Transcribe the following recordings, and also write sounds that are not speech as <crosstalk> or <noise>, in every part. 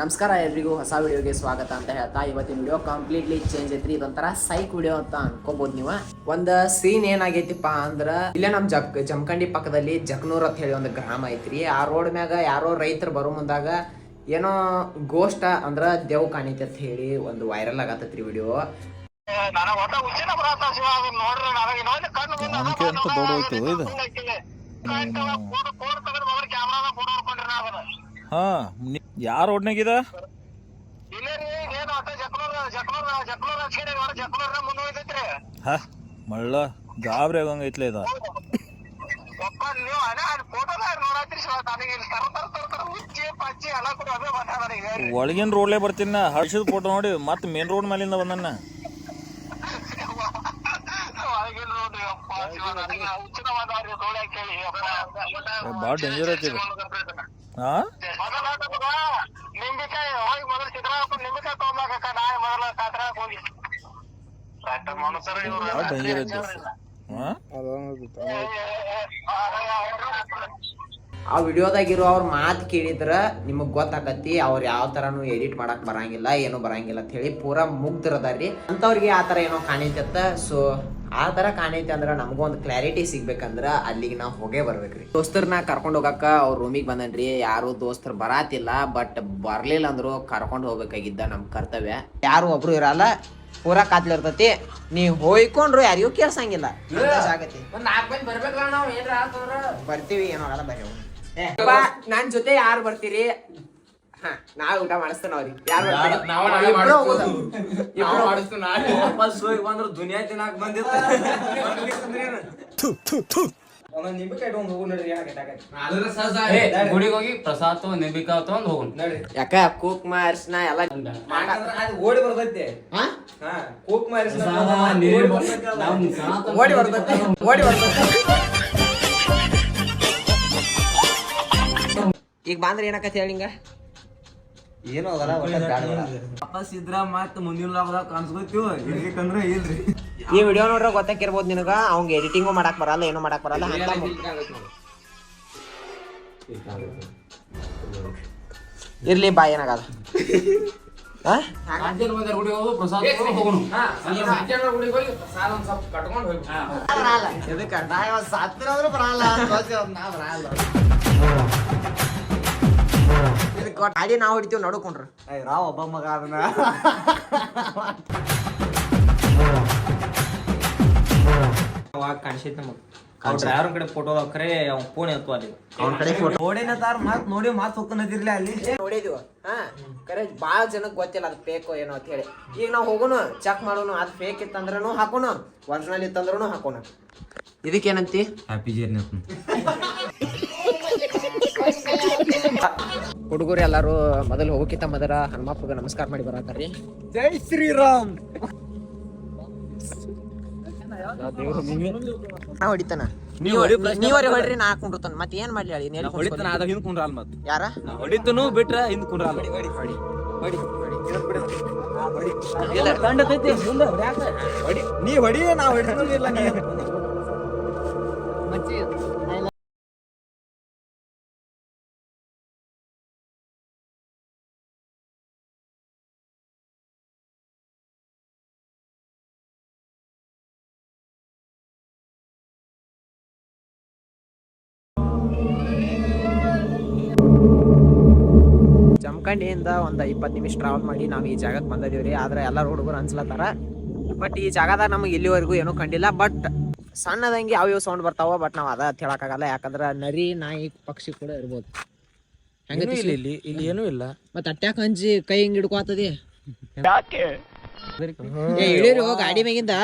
ನಮಸ್ಕಾರ ಎಲ್ರಿಗೂ ಹೊಸ ವಿಡಿಯೋಗೆ ಸ್ವಾಗತ ಅಂತ ಹೇಳ್ತಾ ಇವತ್ತಿನ ವಿಡಿಯೋ ಕಂಪ್ಲೀಟ್ಲಿ ಚೇಂಜ್ ಐತ್ರಿ. ಇದೊಂಥರ ಸೈಕ್ ವಿಡಿಯೋ ಅಂತ ಅನ್ಕೋಬಹುದು ನೀವು. ಒಂದ್ ಸೀನ್ ಏನಾಗೈತಿಪ್ಪ ಅಂದ್ರ ಇಲ್ಲೇ ನಮ್ ಜಕ್ ಜಮಖಂಡಿ ಪಕ್ಕದಲ್ಲಿ ಜಕ್ನೂರ್ ಅಂತ ಹೇಳಿ ಒಂದು ಗ್ರಾಮ ಐತ್ರಿ. ಆ ರೋಡ್ ಮ್ಯಾಗ ಯಾರೋ ರೈತರು ಬರೋ ಮುಂದಾಗ ಏನೋ ಗೋಷ್ಟ ಅಂದ್ರ ದೇವ್ ಕಾಣಿತಿ ಅಂತ ಹೇಳಿ ಒಂದು ವೈರಲ್ ಆಗತ್ತೈತ್ರಿ ವಿಡಿಯೋ. ಹಾ ಯಾರ ರೋಡ್ನಾಗಿದ ಹ ಮಳ್ಳ ಗಾಬ್ರಿ ಇದ. ಅದೇ ಮಾತಾಡ ಈಗ. ಒಳಗಿನ ರೋಡ್ಲೇ ಬರ್ತೀನಿ ನಾ ಹರ್ಷದ ಫೋಟೋ ನೋಡಿ ಮತ್ತೆ ಮೇನ್ ರೋಡ್ ಮೇಲಿಂದ ಬಂದನ್ನ ಭಾಳ ಡೇಂಜರ್ ಐತಿ ಹಾ ನಿಂಬಿಕಾಯಿ ಹೋಗಿ ಮೊದಲು ಸಿದ್ದರಾಮಪ್ಪ ನಿಂಬಿಕಾಯಿ ತಗೊಂಬಾಕ ನಾ ಮೊದಲ ಕಾತ್ರಾಗ ಹೋಗಿ. ಮನುಷ್ಯರ ಆ ವಿಡಿಯೋದಾಗಿರೋ ಅವ್ರ ಮಾತು ಕೇಳಿದ್ರ ನಿಮಗ್ ಗೊತ್ತಾಕತಿ ಅವ್ರ ಯಾವ ತರನು ಎಡಿಟ್ ಮಾಡಕ್ ಬರಂಗಿಲ್ಲ ಏನು ಬರಂಗಿಲ್ಲ ಅಂತ ಹೇಳಿ ಪೂರಾ ಮುಗ್ದಿರದಾರ್ರಿ ಅಂತವ್ರಿಗೆ ಆ ತರ ಏನೋ ಕಾಣೈತಿ ಅಂತ ಸೊ ಆ ತರ ಕಾಣೈತಿ ಅಂದ್ರ ನಮಗೂ ಒಂದು ಕ್ಲಾರಿಟಿ ಸಿಗ್ಬೇಕಂದ್ರ ಅಲ್ಲಿಗೆ ನಾವು ಹೋಗೇ ಬರ್ಬೇಕ್ರಿ. ದೋಸ್ತರ್ನ ಕರ್ಕೊಂಡು ಹೋಗಕ್ಕ ಅವ್ರ ರೂಮಿಗೆ ಬಂದನ್ರಿ. ಯಾರು ದೋಸ್ತರ್ ಬರಾತಿಲ್ಲ ಬಟ್ ಬರ್ಲಿಲ್ಲ ಅಂದ್ರು ಕರ್ಕೊಂಡು ಹೋಗ್ಬೇಕಾಗಿದ್ದ ನಮ್ ಕರ್ತವ್ಯ. ಯಾರು ಒಬ್ರು ಇರಲ್ಲ ಪೂರಾ ಕಾತ್ಲಿರ್ತತಿ ನೀ ಹೋಯ್ಕೊಂಡ್ರು ಯಾರಿಗೂ ಕೇಳ್ಸಂಗಿಲ್ಲ. ಆಗತಿ ಬರ್ತೀವಿ ಏನೋ ಆಗಲ್ಲ ಬರ್ರಿ. ನನ್ ಜೊತೆ ಯಾರು ಬರ್ತೀರಿ? ಊಟ ಮಾಡಿಸ್ತೇನೆ ಅವ್ರಿಗೆ. ನಾಳೆ ವಾಪಸ್ ಹೋಗಿ ಬಂದ್ರ ದುನಿಯಾ ತಿನ್ನಾಕ ಬಂದಿತ್ತ ಗುಡಿಗೆ ಹೋಗಿ ಪ್ರಸಾದ ತಗೊಂಡ್ ನಿಂಬಿಕಾಯಿ ತಗೊಂಡ್ ಹೋಗುನ್ ಯಾಕ ಕೂಕ್ ಅರ್ಶನ ಎಲ್ಲ ಓಡಿ ಬರ್ತೈತೆ. ಹಾ? ಕೂಕ್ ಮಾರಿಸಿ ಓಡಿ ಬರ್ತೈತೆ ಓಡಿ ಬರ್ತೈತೆ. ಈಗ ಬಂದ್ರೆ ಏನಕ್ಕ ಹೇಳಿಂಗ ಏನೋ ಆಗಲ್ಲ ವಾಪಸ್ ಇದ್ರ ಮತ್ತೆ ಮುಂದಿನ ಲಾಭದಾಗ ಕಾಣಿಸ್ಕೊತೀವ. ಇರ್ಲಿಕ್ಕಂದ್ರೆ ಇಲ್ರಿ. ಈ ವಿಡಿಯೋ ನೋಡ್ರೆ ಗೊತ್ತಾಕಿರ್ಬೋದು ನಿನಗ? ಅವ್ಗೆ ಎಡಿಟಿಂಗು ಮಾಡಕ್ ಬರಲ್ಲ ಏನು ಮಾಡಕ್ ಬರಲ್ಲ ಅಂತ ಇರ್ಲಿ ಬಾ ಏನಾಗಲ್ಲ. ಹಾ? ಇದಕ್ಕೆ ಗಾಡಿ ನಾವು ಹಿಡಿತೀವಿ ನೋಡ್ಕೊಂಡ್ರ. ರಾವ್ ಒಬ್ಬ ಮಗ ಅದನ್ನ. ಅವಾಗ ಕಾಣಿಸೈತಿ ನಮಗ್. ಅವ್ರ ಡ್ರೈವರ್ ಕಡೆ ಫೋಟೋ ಹಾಕ್ರೆ ಅವ್ನ ಫೋನ್ ಎತ್ತು ಅಲ್ಲಿ. ಅವ್ನ ಕಡೆ ಫೋಟೋ ನೋಡಿನ ತಾರ್ ಮಾತ್ ನೋಡಿ ಮಾತ್ ಅಲ್ಲಿ. ನೋಡಿದ್ವಿ. ಹಾ ಕರೆ ಭಾಳ ಜನಕ್ಕೆ ಗೊತ್ತಿಲ್ಲ ಅದು ಫೇಕೋ ಏನೋ ಅಂತ ಹೇಳಿ. ಈಗ ನಾವು ಹೋಗೋಣ ಚೆಕ್ ಮಾಡೋಣ ಅದು ಫೇಕ್ ಇತ್ತಂದ್ರೂ ಹಾಕೋಣ ಒರಿಜಿನಲ್ ಇತ್ತಂದ್ರೂ ಹಾಕೋಣ ಇದಕ್ಕೇನಂತಿ? ಹ್ಯಾಪಿ ಜರ್ನಿ <laughs> ಹುಡುಗರು ಎಲ್ಲಾರು ಮೊದಲು ಹೋಗಕ್ಕಿಂತ ಮೊದಲ ಹನುಮಪ್ಪಗೆ ನಮಸ್ಕಾರ ಮಾಡಿ ಬರತ್ತಾರ್ರಿ ಜೈ ಶ್ರೀರಾಮ್. ನಾ ಹೊಡಿತಾನ? ಹೊಡಿ ನೀವರಿ ಹೊಡ್ರಿ ನಾ ಹಾಕೊಂಡಿರ್ತಾನ ಮತ್ತೆ ಏನ್ ಮಾಡ್ಲಿ ಹೇಳಿ? ನೆಲ್ ಹೊಡಿತಾನ ಅದ ಹಿಂದ್ ಕುಂಡ್ರಲ್ ಮತ್ ಯಾರ? ಹೊಡಿತನು ಬಿಟ್ರ ಹಿಂದ್ ಕುಂಡ್ರಲ್ ನೀ ಹೊಡಿ ನಾ ಇಲ್ಲ ನೀ. ಜಮಖಂಡಿಯಿಂದ ಒಂದು ಇಪ್ಪತ್ತು ನಿಮಿಷ ಟ್ರಾವೆಲ್ ಮಾಡಿ ನಾವು ಈ ಜಾಗಕ್ಕೆ ಬಂದಿದೀವಿ ಆದ್ರೆ ಎಲ್ಲಾ ಹುಡುಗರು ಅನ್ಸ್ಲತ್ತಾರ. ಬಟ್ ಈ ಜಾಗದಾಗ ನಮಗೆ ಇಲ್ಲಿವರೆಗೂ ಏನೂ ಕಂಡಿಲ್ಲ. ಬಟ್ ಸಣ್ಣದಂಗೆ ಯಾವ ಯಾವ ಸೌಂಡ್ ಬರ್ತಾವ ಬಟ್ ನಾವು ಅದ ಹೇಳಕ್ಕಾಗಲ್ಲ. ಯಾಕಂದ್ರೆ ನರಿ ನಾಯಿ ಪಕ್ಷಿ ಕೂಡ ಇರ್ಬೋದು. ಹೆಂಗ ಇಲ್ಲಿ ಇಲ್ಲಿ ಇಲ್ಲಿ ಏನೂ ಇಲ್ಲ. ಮತ್ತೆ ಅಟ್ಯಾಕ್ ಹಂಚಿ ಕೈ ಹಿಂಗ್ ಹಿಡ್ಕೋತದಿ? ಇಳಿರಿ ಹೋಗ್ ಗಾಡಿ ಮ್ಯಾಗಿಂದ.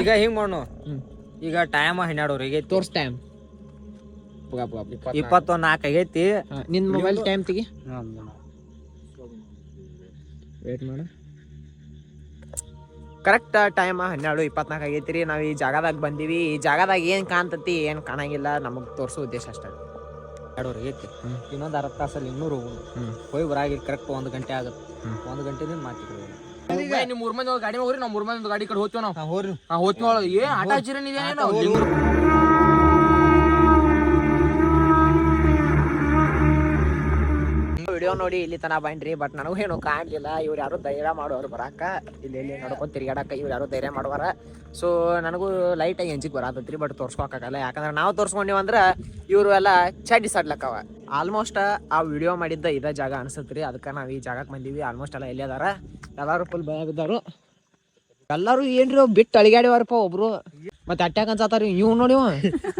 ಈಗ ಹಿಂಗ್ ಮಾಡೋಣ ಈಗ ಟೈಮ್ ಹನ್ನೆರಡು ಈಗ ತೋರ್ಸ್ ಟೈಮ್ ಪುಗ ಪುಗ ಪುಗ. ಇಪ್ಪತ್ತೊಂದ್ ನಾಲ್ಕು ಆಗೈತಿ. ಹಾ, ನಿನ್ ಮೊಬೈಲ್ ಟೈಮ್ ತೆಗಿ. ವೇಟ್ ಮಾಡು. ಕರೆಕ್ಟ್ ಟೈಮ್ ಹನ್ನೆರಡು ಇಪ್ಪತ್ನಾಲ್ಕು ಆಗೈತಿ ರೀ. ನಾವು ಈ ಜಾಗದಾಗ ಬಂದೀವಿ. ಈ ಜಾಗದಾಗ ಏನು ಕಾಣ್ತತಿ ಏನು ಕಾಣಂಗಿಲ್ಲ. ನಮಗೆ ತೋರಿಸೋ ಉದ್ದೇಶ ಅಷ್ಟೇ. ಎರಡು ಆಗೈತಿ. ಇನ್ನೊಂದು ಅರ್ಧ ತಾಸಲ್ಲಿ ಇನ್ನೂರು ಹ್ಮ್. ಹೋಗಿ ಬರಾಗಿ ಕರೆಕ್ಟ್ ಒಂದು ಗಂಟೆ ಆಗುತ್ತೆ. ಒಂದು ಗಂಟೆ ಗಂಟೆದಿಂದ ಮಾತಿದ್ರು ನಿಮ್ ಮೂರ್ ಮಂದಿ ಗಾಡಿ ಹೋಗ್ರಿ ನಾವ್ ಮೂರ್ ಮಂದಿ ಗಾಡಿ ಕಡೆ ಹೋಗ್ತೀವಿ ನಾವು. ಏನ್ ಹೋಗ್ತೀವಿ ಏ ಆಟ ಹಚ್ಚಿರ ವಿಡಿಯೋ ನೋಡಿ ಇಲ್ಲಿ ತನ ಬಂದ್ರಿ ಬಟ್ ನನಗೂ ಏನು ಕಾಣಲಿಲ್ಲ. ಇವ್ರು ಯಾರು ಧೈರ್ಯ ಮಾಡೋರು ಬರಾಕ. ಇಲ್ಲಿ ಇಲ್ಲಿ ನೋಡ್ಕೊಂಡು ತಿರ್ಗಾಡಕ ಇವ್ರು ಯಾರು ಧೈರ್ಯ ಮಾಡುವಾರ. ಸೊ ನನಗೂ ಲೈಟ್ ಆಗಿ ಎಂಜಿಗೆ ಬರತ್ತೈತ್ರಿ ಬಟ್ ತೋರ್ಸ್ಕೊಕಾಗಲ್ಲ ಯಾಕಂದ್ರೆ ನಾವು ತೋರ್ಸ್ಕೊಂಡಿವ್ ಅಂದ್ರ ಇವರು ಎಲ್ಲ ಚಡ್ಡಿ ಸಡ್ಲಕ್ಕವ. ಆಲ್ಮೋಸ್ಟ್ ಆ ವಿಡಿಯೋ ಮಾಡಿದ್ದ ಇದ ಜಾಗ ಅನ್ಸತ್ರಿ. ಅದಕ್ಕೆ ನಾವು ಈ ಜಾಗಕ್ಕೆ ಬಂದೀವಿ. ಆಲ್ಮೋಸ್ಟ್ ಎಲ್ಲ ಎಲ್ಲಿ ಅದಾರ? ಎಲ್ಲಾರು ಫುಲ್ ಭಯ ಬಿದ್ದಾರು ಎಲ್ಲರೂ ಏನ್ರಿ ಅವ್ ಬಿಟ್ಟು ಅಳಿಗಾಡಿವಾರಪ್ಪ ಒಬ್ರು. ಮತ್ತೆ ಅಟ್ಯಾಕ್ ಅನ್ಸತ್ತಾರ ಇವ್ ನೋಡಿ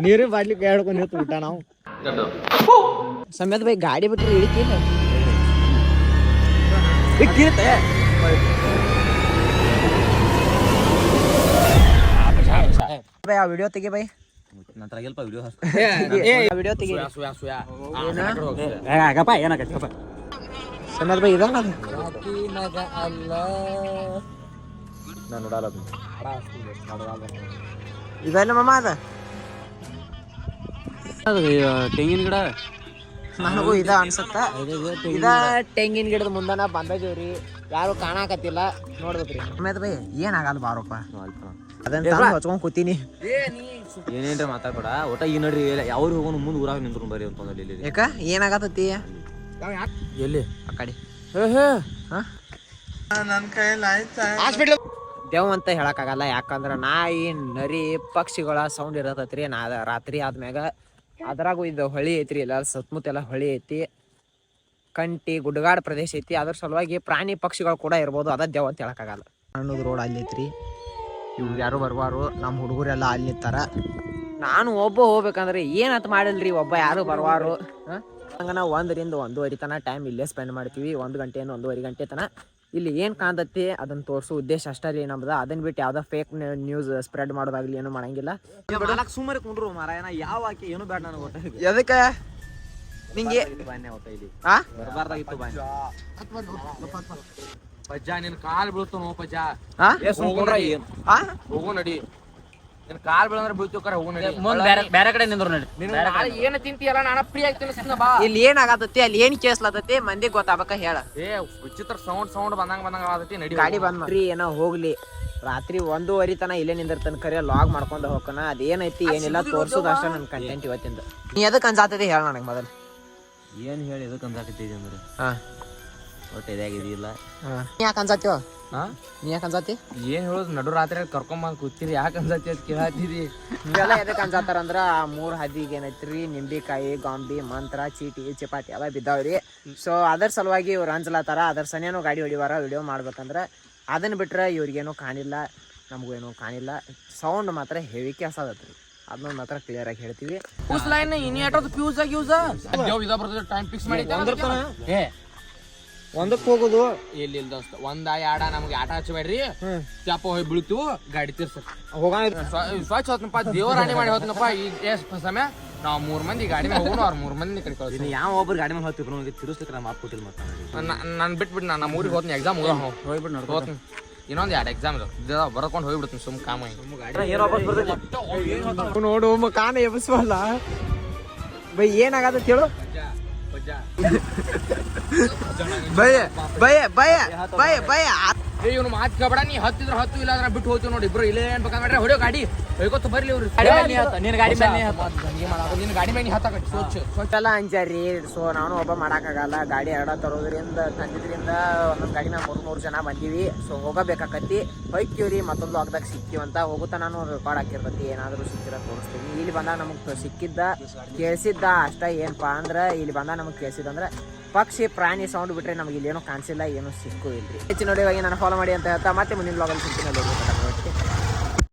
ನೀರು ಬಾಡ್ಲಿಕ್ಕೆ ಕೈ ಊಟ ನಾವು. ಸಮೇತ ಬೈ ಗಾಡಿ ಬಿಟ್ಟರೆ ಇಳಿತಿಲ್ಲ ಬೈ ಆ ವಿಡಿಯೋ ತೆಗಿ ಬೈ ನಂತರ ಸ್ವಲ್ಪ ವಿಡಿಯೋ ವಿಡಿಯೋ ತೆಗಿ ಆಗಪ್ಪ ಏನಾಗತ್ತಪ್ಪ ಸಮೇತ ಬೈ ಇದಲ್ಲ ನಾನು ನೋಡಲ್ಲ ಇದಲ್ಲ ಮಮ್ಮ ಅದ ತೆಂಗಿನ ಗಿಡ ನನಗೂ ಇದ ಅನ್ಸುತ್ತ. ಇದ ತೆಂಗಿನ ಗಿಡದ ಮುಂದನ ಬಂದಜೋರಿ. ಯಾರು ಕಾಣಾಕತ್ತಿಲ್ಲ. ನೋಡ್ಬೇಕ್ರಿ. ಸಮೇತ ಬೈ ಏನಾಗಲ್ಲ ಬಾರಪ್ಪ ಅದನ್ನ ಹಚ್ಕೊಂಡ್ ಕೂತೀನಿ. ಏನೇನ್ರ ಮಾತಾಡ್ಬೇಡ. ಒಟ್ಟ ಈ ನಡ್ರಿ ಯಾವ್ರು ಹೋಗೋನು ಮುಂದೆ ಊರಾಗ ನಿಂತ್ರು ಬರ್ರಿ ಅಂತಂದ್ರೆ ಇಲ್ಲಿ. ಯಾಕ? ಏನಾಗತ್ತತಿ ಎಲ್ಲಿ? ಆ ಕಡೆ. ಹಾಸ್ಪಿಟ್ಲ್ ದೇವ್ ಅಂತ ಹೇಳಕ್ಕಾಗಲ್ಲ ಯಾಕಂದ್ರ ನಾಯಿ ನರಿ ಪಕ್ಷಿಗಳ ಸೌಂಡ್ ಇರತೈತ್ರಿ ನಾ ರಾತ್ರಿ ಆದ್ಮ್ಯಾಗ ಅದ್ರಾಗೂ ಇದು ಹೊಳಿ ಐತ್ರಿ ಎಲ್ಲ ಸುತ್ತಮುತ್ತ ಎಲ್ಲ ಹೊಳಿ ಐತಿ. ಕಂಟಿ ಗುಡ್ಗಾಡ್ ಪ್ರದೇಶ ಐತಿ. ಅದ್ರ ಸಲುವಾಗಿ ಪ್ರಾಣಿ ಪಕ್ಷಿಗಳು ಕೂಡ ಇರ್ಬೋದು. ಅದ ದೇವ್ ಅಂತ ಹೇಳಕ್ಕಾಗಲ್ಲ. ಅನ್ನೋದು ರೋಡ್ ಅಲ್ಲಿ ಐತ್ರಿ. ಇವ್ರು ಯಾರು ಬರ್ಬಾರು ನಮ್ಮ ಹುಡುಗರೆಲ್ಲ ಅಲ್ಲಿ ನಿಂತಾರ ನಾನು ಒಬ್ಬ ಹೋಗ್ಬೇಕಂದ್ರೆ ಏನಂತ ಮಾಡಿಲ್ರಿ? ಒಬ್ಬ ಯಾರು ಬರ್ವಾರು? ಹಂಗ ನಾವು ಒಂದರಿಂದ ಒಂದೂವರೆ ತನಕ ಟೈಮ್ ಇಲ್ಲೇ ಸ್ಪೆಂಡ್ ಮಾಡ್ತೀವಿ. ಒಂದು ಗಂಟೆಯಿಂದ ಒಂದೂವರೆ ಗಂಟೆ ತನ. ಇಲ್ಲಿ ಏನು ಕಾಣ್ತತಿ? ಅದನ್ನ ತೋರಿಸೋ ಉದ್ದೇಶ ಅಷ್ಟೇ ರೀ ನಮ್ದು. ಅದನ್ನ ಬಿಟ್ಟು ಯಾವ್ದೋ ಫೇಕ್ ನ್ಯೂಸ್ ಸ್ಪ್ರೆಡ್ ಮಾಡೋದಾಗ್ಲಿ ಏನು ಮಾಡಂಗಿಲ್ಲ. ಸುಮ್ಮನೆ ಕುಂಡ್ರು ಮಾರಾಯನ ಯಾವ ಆಕೆ ಏನು ಬೇಡ ನನಗೆ ಒಟ್ಟ ಎದಕ್ಕೆ? ನಿಂಗೆ? ಬನ್ನಿ ಒಟ್ಟ ಆ? ಬರಬಾರ್ದಾಗಿತ್ತು ಬಾನ್ಯ ನಿನ್ನ ನಿನ್ ಕಾಲ್ ಬೀಳ್ತು ನೋ ಆ? ಹೋಗು ನಡಿ. ನಿನ್ ಕಾಲ್ ಬೀಳಂದ್ರೆ ಬೀಳ್ತು ಕರೆ ಹೋಗು ನಡಿ ಬೇರೆ ಕಡೆ ನಿಂದ್ರು ನಡಿ. ನಿನ್ ನಾಳೆ ಏನ್ ತಿಂತಿಯಲ್ಲ ನಾನು ಫ್ರೀ ಆಗಿ ತಿನ್ನಿಸ್ತೀನಿ ಬಾ. ಇಲ್ಲಿ ಏನಾಗತ್ತೈತಿ ಅಲ್ಲಿ ಏನ್ ಕೇಸ್ಲತೈತಿ ಮಂದಿ ಗೊತ್ತಾಗಬೇಕ ಹೇಳ. ಏ ವಿಚಿತ್ರ ಸೌಂಡ್ ಸೌಂಡ್ ಬಂದಂಗ ಬಂದಂಗ ಆಗತೈತಿ ನಡಿ ಗಾಡಿ ಬಂದ್ ರೀ ಏನೋ ಹೋಗ್ಲಿ. ರಾತ್ರಿ ಒಂದೂವರೆ ತನ ಇಲ್ಲೇ ನಿಂದಿರ್ತಾನ ಕರೆ ಲಾಗ್ ಮಾಡ್ಕೊಂಡು ಹೋಗ್ಕನ ಅದೇನೈತಿ ಏನಿಲ್ಲ ತೋರ್ಸೋದು ಅಷ್ಟೇ ನನ್ನ ಕಂಟೆಂಟ್ ಇವತ್ತಿಂದ. ನೀ ಅದಕ್ಕೆ ಅನ್ಸಾತೈತಿ ಹೇಳ ನನಗೆ ಮೊದಲು. ಏನು ಹೇಳಿ ಎದಕ್ಕೆ ಅಂದಾಕತ್ತಿದ್ದೆ ಅಂದ್ರೆ? ಹಾ. ಒಟ್ಟು ಇದಿಲ್ಲ ನೀ ಯಾಕೆ ಅನ್ಸಾತ್ಯೋ? ಹಾ? ನೀ ಯಾಕೆ ಅನ್ಸತ್ತಿ ಏನ್ ಹೇಳೋದು? ನಡು ರಾತ್ರಿ ಕರ್ಕೊಂಬಂದ್ ಕೂತಿರಿ. ಯಾಕೆ ಅನ್ಸತಿ ಅಂತ ಕೇಳತ್ತಿದಿ ಇವೆಲ್ಲ ಎದಕ್ ಅನ್ಸತ್ತಾರ ಅಂದ್ರ ಆ ಮೂರ್ ಹದಿಗೆ ಏನೈತ್ರಿ? ನಿಂಬಿಕಾಯಿ ಗಾಂಬಿ ಮಂತ್ರ ಚೀಟಿ ಚಪಾತಿ ಎಲ್ಲ ಬಿದ್ದಾವ್ರಿ ಸೊ ಅದರ ಸಲುವಾಗಿ ಇವ್ರು ಅಂಜಲತ್ತಾರ ಅದರ ಸನೇನು ಗಾಡಿ ಹೊಡಿವಾರ ವಿಡಿಯೋ ಮಾಡ್ಬೇಕಂದ್ರ. ಅದನ್ನ ಬಿಟ್ರೆ ಇವ್ರಿಗೇನು ಕಾಣಿಲ್ಲ ನಮಗೂ ಏನೂ ಕಾಣಿಲ್ಲ ಸೌಂಡ್ ಮಾತ್ರ ಹೆವಿ ಕೇಳ್ಸದತ್ರಿ ಅದನ್ನ ಮಾತ್ರ ಕ್ಲಿಯರ್ ಆಗಿ ಹೇಳ್ತೀವಿ. ಪೂಸ್ ಲೈನ್ ಇನಿ ಆಟೋದು ಫ್ಯೂಸ್ ಆಗಿ ಯೂಸ್ ಟೈಮ್ ಫಿಕ್ಸ್ ಮಾಡಿ ಒಂದಕ್ಕೆ ಹೋಗುದು? ಎಲ್ಲಿ ಇಲ್ಲ ದೋಸ್ತ ಒಂದ ಎರಡ ನಮ್ಗೆ ಆಟ ಹಚ್ಚಬೇಡ್ರಿ. ಚಾಪ ಹೋಗಿ ಬೀಳ್ತೀವಿ ಗಾಡಿ ತಿರ್ಸ. ಹೋಗಿ ಸ್ವಚ್ಛ ಹೋತ್ನಪ್ಪ ದೇವ್ರ ರಾಣಿ ಮಾಡಿ ಹೋತ್ನಪ್ಪ. ಈ ಎಷ್ಟ್ ಸಮಯ ನಾವ್ ಮೂರ್ ಮಂದಿ ಗಾಡಿ ಮೇಲೆ ಹೋಗೋಣ ಅವ್ರ ಮೂರ್ ಮಂದಿ ಕಡೆ ಕಳ್ಸಿ ಇನ್ನು ಯಾವ ಒಬ್ರು ಗಾಡಿ ಮೇಲೆ ಹೋಗ್ತಿದ್ರು ನನಗೆ ತಿರುಸ್ಲಿಕ್ಕೆ ನಮ್ಮ ಅಪ್ಪ ಕೊಟ್ಟಿಲ್ಲ ಮತ್ತೆ. ನಾನು ಬಿಟ್ಬಿಟ್ಟು ನಾನು ನಮ್ಮ ಊರಿಗೆ ಹೋಗ್ತೀನಿ ಎಕ್ಸಾಮ್ ಹೋಗ್ಬಿಟ್ಟು ನೋಡಿ ಹೋಗ್ತೀನಿ ಇನ್ನೊಂದು ಎರಡು ಎಕ್ಸಾಮ್ ಇದು ಬರ್ಕೊಂಡು ಹೋಗ್ಬಿಡ್ತೀನಿ ಸುಮ್ ಕಾಮ ಏನು ವಾಪಸ್ ಬರ್ತೈತಿ ನೋಡು ಕಾನ ಎಬ್ಸ್ವಲ್ಲ ಬೈ ಏನಾಗತ್ತೆ ಹೇಳು? ಭಯ ಭಯ ಭಯ ಭಯ ಭಯ ಏ ಇವ್ನು ಮಾತು ಕೇಳಬೇಡ ನೀ ಹತ್ತಿದ್ರೆ ಹತ್ತು ಇಲ್ಲ ಅಂದ್ರೆ ಬಿಟ್ಟು ಹೋಗ್ತೀವಿ ನೋಡಿ. ಇಬ್ರು ಇಲ್ಲೇ ಏನ್ ಬೇಕಾದ್ರೆ ಹೊಡಿಯೋ ಗಾಡಿ. ಹೋಯ್ಕೊತ ಬರ್ಲಿ ಇವ್ರು. ನಿನ್ನ ಗಾಡಿ ಮೇಲೆ. ನಿನ್ನ ಗಾಡಿ ಮೇಲೆ ನೀ ಹತ್ತ ಸ್ವಚ್ಛ. ಸ್ವಚ್ಛ. ಎಲ್ಲ ಅಂಜಾರಿ. ಸೊ ನಾನು ಒಬ್ಬ ಮಾಡಕ್ಕಾಗಲ್ಲ. ಗಾಡಿ ಎರಡ ತರೋದ್ರಿಂದ ತಂದಿದ್ರಿಂದ ಒಂದೊಂದು ಗಾಡಿ ನಾವು ಮೂರು ಮೂರು ಜನ ಬಂದೀವಿ. ಸೊ ಹೋಗಬೇಕಾಕತಿ ರೀ ಮತ್ತೊಂದು ಹಗ್ಗ ಸಿಕ್ಕಿವಿ ಅಂತ ಹೋಗುತ್ತಾ ನಾನು ರೆಕಾರ್ಡ್ ಹಾಕಿರ್ತೈತಿ ಏನಾದರೂ ಸಿಕ್ಕಿರ ತೋರಿಸ್ತೀನಿ. ಇಲ್ಲಿ ಬಂದಾಗ ನಮಗೆ ಸಿಕ್ಕಿದ್ದ ಕೇಳಿಸಿದ್ದ ಅಷ್ಟ ಏನಪ್ಪ ಅಂದ್ರೆ ಇಲ್ಲಿ ಬಂದಾಗ ನಮಗೆ ಕೇಳಿಸಿದಂದ್ರೆ ಪಕ್ಷಿ, ಪ್ರಾಣಿ ಸೌಂಡ್ ಬಿಟ್ರೆ ನಮಗೆ ಇಲ್ಲೇನೋ ಕಾಣಿಸಿಲ್ಲ, ಏನೂ ಸಿಕ್ಕು ಇಲ್ರಿ. ಹೆಚ್ಚು ನೋಡಿ ನಾನು ಫಾಲೋ ಮಾಡಿ ಅಂತ ಹೇಳ್ತಾ, ಮತ್ತೆ ಮುಂದಿನ ಬ್ಲಾಗಲ್ಲಿ ಸಿಗ್ತೀನಿ